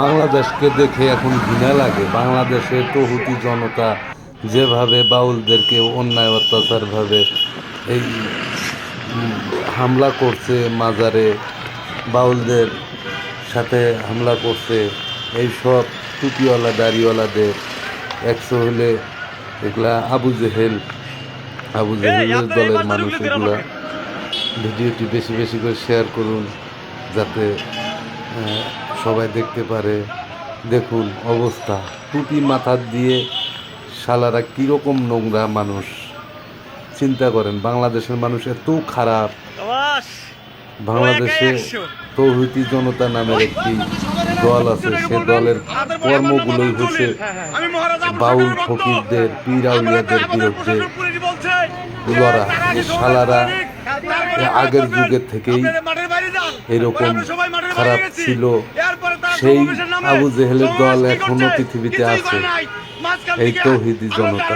বাংলাদেশকে দেখে এখন ঘৃণা লাগে। বাংলাদেশের তহুতি জনতা যেভাবে বাউলদেরকে অন্যায় অত্যাচারভাবে এই হামলা করছে মাজারে বাউলদের সাথে হামলা করছে এই সব টুপিওয়ালা দাড়িওয়ালাদের। একশো হলে এগুলা আবু জেহেল আবু জেহেলের দলের মানুষ এগুলা ভিডিওটি বেশি বেশি করে শেয়ার করুন যাতে সবাই দেখতে পারে। দেখুন অবস্থা। টুপি মাথা দিয়ে শালারা কীরকম নোংরা মানুষ। চিন্তা করেন বাংলাদেশের মানুষ এত খারাপ। বাংলাদেশে তৌহিদি জনতা নামের একটি দল আছে সে দলের কর্মগুলোই হচ্ছে বাউল ফকিরদের পিরাউলিয়াদের বিরুদ্ধে লড়া। শালারা আগের যুগের থেকেই এরকম খারাপ ছিল। সেই আবু জেহেলের দল এখনও পৃথিবীতে আছে। এই তৌহিদি জনতা।